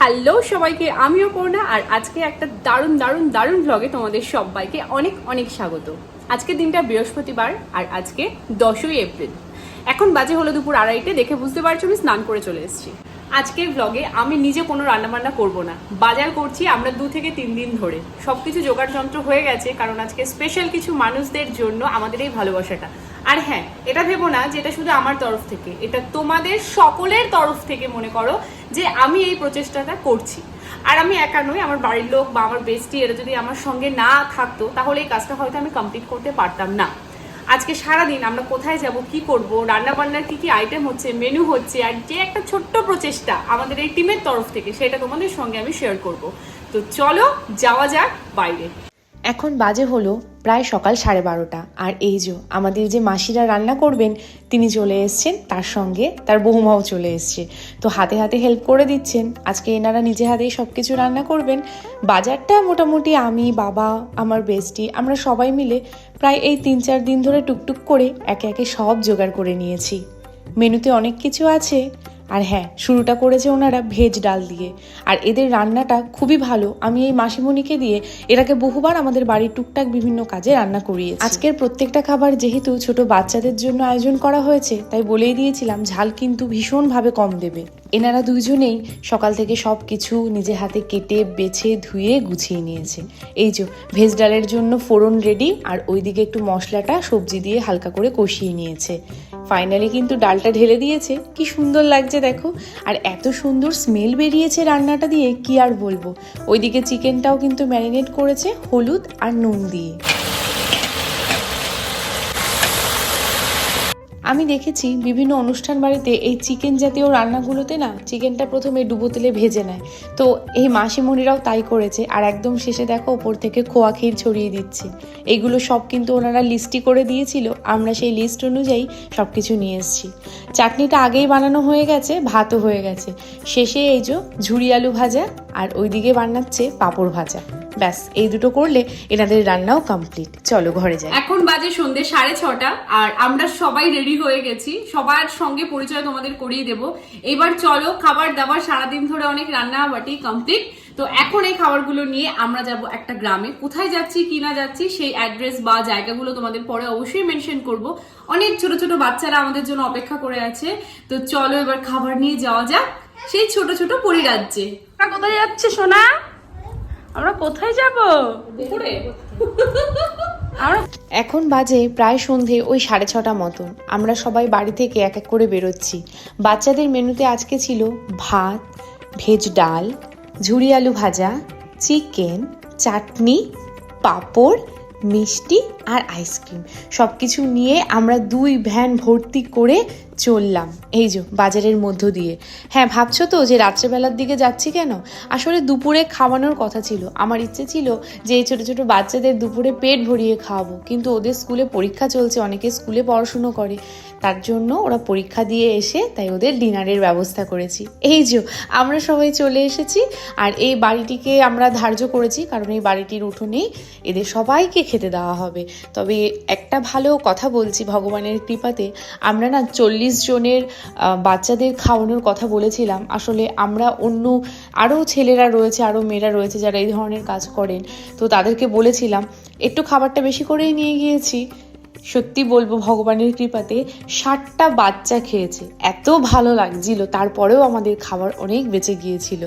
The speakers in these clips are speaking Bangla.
হ্যালো সবাইকে, আমিও পূর্ণা আর আজকে একটা দারুণ দারুণ দারুণ ব্লগে তোমাদের সবাইকে অনেক অনেক স্বাগত। আজকে দিনটা বৃহস্পতিবার আর আজকে দশই এপ্রিল। এখন বাজে হলো দুপুর আড়াইটে, দেখে বুঝতে পারছ আমি স্নান করে চলে এসেছি। আজকের ব্লগে আমি নিজে কোনো রান্নাবান্না করব না। বাজার করছি আমরা দু থেকে তিন দিন ধরে। সব কিছু জোগাড় যন্ত্র হয়ে গেছে, কারণ আজকে স্পেশাল কিছু মানুষদের জন্য আমাদের এই ভালোবাসাটা। আর হ্যাঁ এটা ভেবো না যে এটা শুধু আমার তরফ থেকে, এটা তোমাদের সকলের তরফ থেকে মনে করো যে আমি এই প্রচেষ্টাটা করছি। আর আমি একা নই, আমার বাড়ির লোক বা আমার বেস্টি এরা যদি আমার সঙ্গে না থাকতো, তাহলে এই কাজটা হয়তো আমি কমপ্লিট করতে পারতাম না। আজকে সারাদিন আমরা কোথায় যাব, কি করব, রান্নাবান্নার কি কি আইটেম হচ্ছে মেনু হচ্ছে, আর যে একটা ছোট্ট প্রচেষ্টা আমাদের এই টিমের তরফ থেকে সেটা তোমাদের সঙ্গে আমি শেয়ার করব। তো চলো যাওয়া যাক বাইরে। এখন বাজে হলো প্রায় সকাল সাড়ে বারোটা। আর এই যে আমাদের যে মাসিরা রান্না করবেন, তিনি চলে এসছেন, তার সঙ্গে তার বৌমাও চলে এসছে। তো হাতে হাতে হেল্প করে দিচ্ছেন। আজকে এনারা নিজে হাতেই সব কিছু রান্না করবেন। বাজারটা মোটামুটি আমি, বাবা, আমার বেস্টি আমরা সবাই মিলে প্রায় এই তিন চার দিন ধরে টুকটুক করে একে একে সব জোগাড় করে নিয়েছি। মেনুতে অনেক কিছু আছে। আর হ্যাঁ শুরুটা করেছে ওনারা ভেজ ডাল দিয়ে। আর এদের রান্নাটা খুবই ভালো। আমি এই মাসিমণিকে দিয়ে এটাকে বহুবার আমাদের বাড়ির টুকটাক বিভিন্ন কাজে রান্না করিয়েছি। আজকের প্রত্যেকটা খাবার যেহেতু ছোট বাচ্চাদের জন্য আয়োজন করা হয়েছে, তাই বলেই দিয়েছিলাম, ঝাল কিন্তু ভীষণভাবে কম দেবে। এনারা দুইজনেই সকাল থেকে সব কিছু নিজে হাতে কেটে, বেছে, ধুয়ে, গুছিয়ে নিয়েছে। এই যে, ভেজ ডালের জন্য ফোড়ন রেডি, আর ওইদিকে একটু মশলাটা সবজি দিয়ে হালকা করে কষিয়ে নিয়েছে। ফাইনালি কিন্তু ডালটা ঢেলে দিয়েছে। কি সুন্দর লাগছে দেখো। আর এত সুন্দর স্মেল বেরিয়েছে রান্নাটা দিয়ে, কি আর বলব। ওইদিকে চিকেনটাও কিন্তু ম্যারিনেট করেছে, হলুদ আর নুন দিয়ে। আমি দেখেছি বিভিন্ন অনুষ্ঠান বাড়িতে এই চিকেন জাতীয় রান্নাগুলোতে না চিকেনটা প্রথমে ডুবো তেলে ভেজে নেয়। তো এই মাসিমণিরাও তাই করেছে আর একদম শেষে দেখো ওপর থেকে খোয়া ক্ষীর ছড়িয়ে দিচ্ছে। এগুলো সব কিন্তু ওনারা লিস্টই করে দিয়েছিল, আমরা সেই লিস্ট অনুযায়ী সব কিছু নিয়ে এসেছি। চাটনিটা আগেই বানানো হয়ে গেছে, ভাতও হয়ে গেছে। শেষে এই যে ঝুড়ি আলু ভাজা আর ওইদিকে বানাচ্ছে পাঁপড় ভাজা। ব্যাস এই দুটো করলে এনাদের রান্নাও কমপ্লিট চলো ঘরে যাই। এখন বাজে সন্ধ্যে সাড়ে ছটা আর আমরা সবাই রেডি হয়ে গেছি। সবার সঙ্গে পরিচয় তোমাদের করিয়ে দেব। এবার চলো খাবার দাবার সারাদিন ধরে অনেক রান্না বাটি কমপ্লিট তো এখন এই খাবারগুলো নিয়ে আমরা যাব একটা গ্রামে। কোথায় যাচ্ছি কি না যাচ্ছি সেই অ্যাড্রেস বা জায়গাগুলো তোমাদের পরে অবশ্যই মেনশন করব। অনেক ছোট ছোট বাচ্চারা আমাদের জন্য অপেক্ষা করে আছে। তো চলো এবার খাবার নিয়ে যাওয়া যাক। সেই ছোট ছোট পরিরাজ্যে। কোথায় যাচ্ছে সোনা? আমরা কোথায় যাব? আমরা এখন বাজে প্রায় সন্ধে ওই সাড়ে ছটা মতন। আমরা সবাই বাড়ি থেকে এক এক করে বেরোচ্ছি। বাচ্চাদের মেনুতে আজকে ছিল ভাত ভেজ ডাল ঝুড়ি আলু ভাজা চিকেন চাটনি পাঁপড় মিষ্টি আর আইসক্রিম। সব কিছু নিয়ে আমরা দুই ভ্যান ভর্তি করে চললাম। এই যে, বাজারের মধ্য দিয়ে। হ্যাঁ ভাবছ তো যে রাত্রেবেলার দিকে যাচ্ছি কেন? আসলে দুপুরে খাওয়ানোর কথা ছিল। আমার ইচ্ছে ছিল যে এই ছোটো ছোটো বাচ্চাদের দুপুরে পেট ভরিয়ে খাওয়াবো। কিন্তু ওদের স্কুলে পরীক্ষা চলছে, অনেকে স্কুলে পড়াশুনো করে। তার জন্য ওরা পরীক্ষা দিয়ে এসে তাই ওদের ডিনারের ব্যবস্থা করেছি। এই যে, আমরা সবাই চলে এসেছি আর এই বাড়িটিকে আমরা ধার্য করেছি কারণ এই বাড়িটির উঠোনেই এদের সবাইকে খেতে দেওয়া হবে। তবে একটা ভালো কথা বলছি ভগবানের কৃপাতে, আমরা না চল্লিশ জনের বাচ্চাদের খাওয়ানোর কথা বলেছিলাম। আসলে আমরা অন্য আরও ছেলেরা রয়েছে, আরও মেয়েরা রয়েছে যারা এই ধরনের কাজ করেন। তো তাদেরকে বলেছিলাম, একটু খাবারটা বেশি করেই নিয়ে গিয়েছি। সত্যি বলব ভগবানের কৃপাতে ষাটটা বাচ্চা খেয়েছে। এত ভালো লাগছিল। তারপরেও আমাদের খাবার অনেক বেঁচে গিয়েছিল।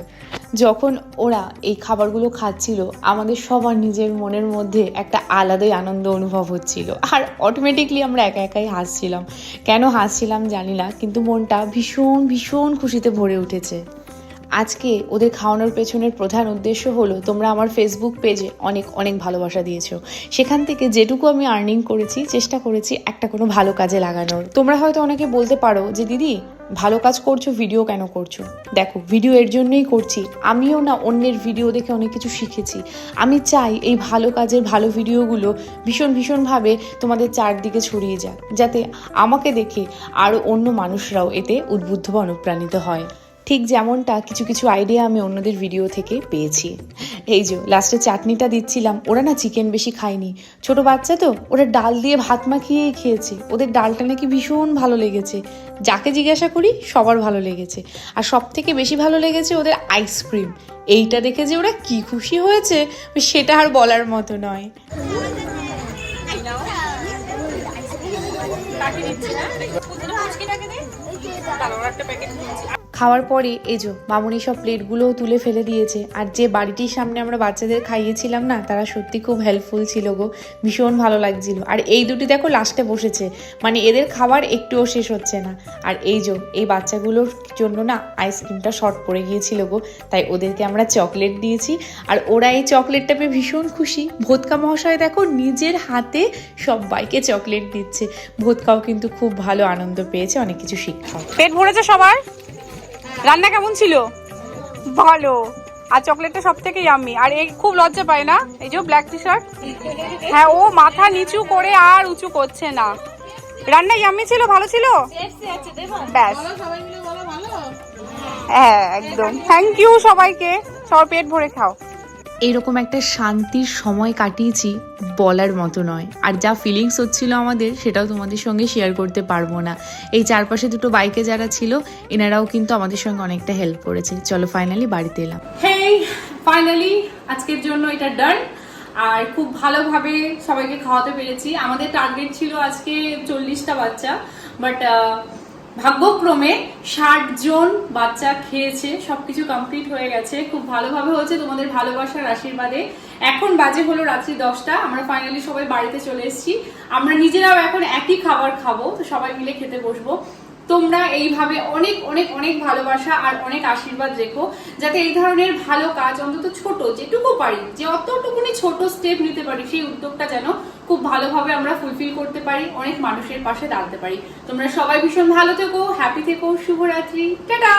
যখন ওরা এই খাবারগুলো খাচ্ছিল, আমাদের সবার নিজের মনের মধ্যে একটা আলাদাই আনন্দ অনুভব হচ্ছিল। আর অটোমেটিকলি আমরা একা একাই হাসছিলাম। কেন হাসছিলাম জানি না, কিন্তু মনটা ভীষণ ভীষণ খুশিতে ভরে উঠেছে। আজকে ওদের খাওয়ানোর পেছনের প্রধান উদ্দেশ্য হলো, তোমরা আমার ফেসবুক পেজে অনেক অনেক ভালোবাসা দিয়েছ। সেখান থেকে যেটুকু আমি আর্নিং করেছি, চেষ্টা করেছি একটা কোনো ভালো কাজে লাগানোর। তোমরা হয়তো অনেকে বলতে পারো যে, দিদি ভালো কাজ করছ ভিডিও কেন করছ? দেখো ভিডিও এর জন্যই করছি। আমিও না অন্যের ভিডিও দেখে অনেক কিছু শিখেছি। আমি চাই এই ভালো কাজের ভালো ভিডিওগুলো ভীষণ ভীষণভাবে তোমাদের চারদিকে ছড়িয়ে যাক, যাতে আমাকে দেখে আরও অন্য মানুষরাও এতে উদ্বুদ্ধ বা অনুপ্রাণিত হয়। ঠিক যেমনটা কিছু কিছু আইডিয়া আমি অন্যদের ভিডিও থেকে পেয়েছি। এই যে লাস্টে চাটনিটা দিচ্ছিলাম, ওরা না চিকেন বেশি খায়নি। ছোট বাচ্চা তো, ওরা ডাল দিয়ে ভাত মাখিয়েই খেয়েছে। ওদের ডালটা নাকি ভীষণ ভালো লেগেছে। যাকে জিজ্ঞাসা করি, সবার ভালো লেগেছে। আর সব থেকে বেশি ভালো লেগেছে ওদের আইসক্রিম এইটা দেখে যে ওরা কি খুশি হয়েছে, সেটা আর বলার মতো নয়। খাওয়ার পরে এজো মামুনি সব প্লেটগুলোও তুলে ফেলে দিয়েছে। আর যে বাড়িটির সামনে আমরা বাচ্চাদের খাইয়েছিলাম না, তারা সত্যি খুব হেল্পফুল ছিল গো। ভীষণ ভালো লাগছিল। আর এই দুটি দেখো লাস্টে বসেছে। মানে এদের খাবার একটুও শেষ হচ্ছে না। আর এই যো, এই বাচ্চাগুলোর জন্য না আইসক্রিমটা শর্ট পড়ে গিয়েছিল গো। তাই ওদেরকে আমরা চকলেট দিয়েছি। আর ওরা এই চকলেটটা পেয়ে ভীষণ খুশি। ভোতকা মহাশয় দেখো নিজের হাতে সবাইকে চকলেট দিচ্ছে। ভোতকাও কিন্তু খুব ভালো আনন্দ পেয়েছে, অনেক কিছু শিক্ষা পেট ভরেছে সবার? রান্না কেমন ছিল? ভালো। আর চকলেটটা সব থেকে ইয়াম্মি আর এই খুব লজ্জা পায় না? এই যে ব্ল্যাক টি শার্ট হ্যাঁ ও মাথা নিচু করে আর উঁচু করছে না। রান্না ইয়াম্মি ছিল, ভালো ছিল? ব্যাস। হ্যাঁ একদম। থ্যাংক ইউ সবাইকে। সবার পেট ভরে খাও। এরকম একটা শান্তির সময় কাটিয়েছি বলার মতো নয়। আর যা ফিলিংস হচ্ছিল আমাদের, সেটাও তোমাদের সঙ্গে শেয়ার করতে পারব না। এই চারপাশে দুটো বাইকে যারা ছিল, এনারাও কিন্তু আমাদের সঙ্গে অনেকটা হেল্প করেছে। চলো ফাইনালি বাড়িতে এলাম। ফাইনালি আজকের জন্য এটা ডান আর খুব ভালোভাবে সবাইকে খাওয়াতে পেরেছি। আমাদের টার্গেট ছিল আজকে চল্লিশটা বাচ্চা বাট ভাগ্যক্রমে ষাট জন বাচ্চা খেয়েছে, সবকিছু কমপ্লিট হয়ে গেছে। খুব ভালোভাবে হয়েছে তোমাদের ভালোবাসার আশীর্বাদে। এখন বাজে হলো রাত্রি দশটা, আমরা ফাইনালি সবাই বাড়িতে চলে এসেছি। আমরা নিজেরাও এখন একই খাবার খাব, তো সবাই মিলে খেতে বসবো। তোমরা এইভাবে অনেক অনেক অনেক ভালোবাসা আর অনেক আশীর্বাদ রেখো, যাতে এই ধরনের ভালো কাজ অন্তত ছোট, যেটুকু পারি, যে অতটুকুনি ছোট স্টেপ নিতে পারি, সেই উদ্যোগটা যেন খুব ভালোভাবে আমরা ফুলফিল করতে পারি, অনেক মানুষের পাশে দাঁড়াতে পারি। তোমরা সবাই ভীষণ ভালো থেকো হ্যাপি থেকো, শুভরাত্রি, টাটা!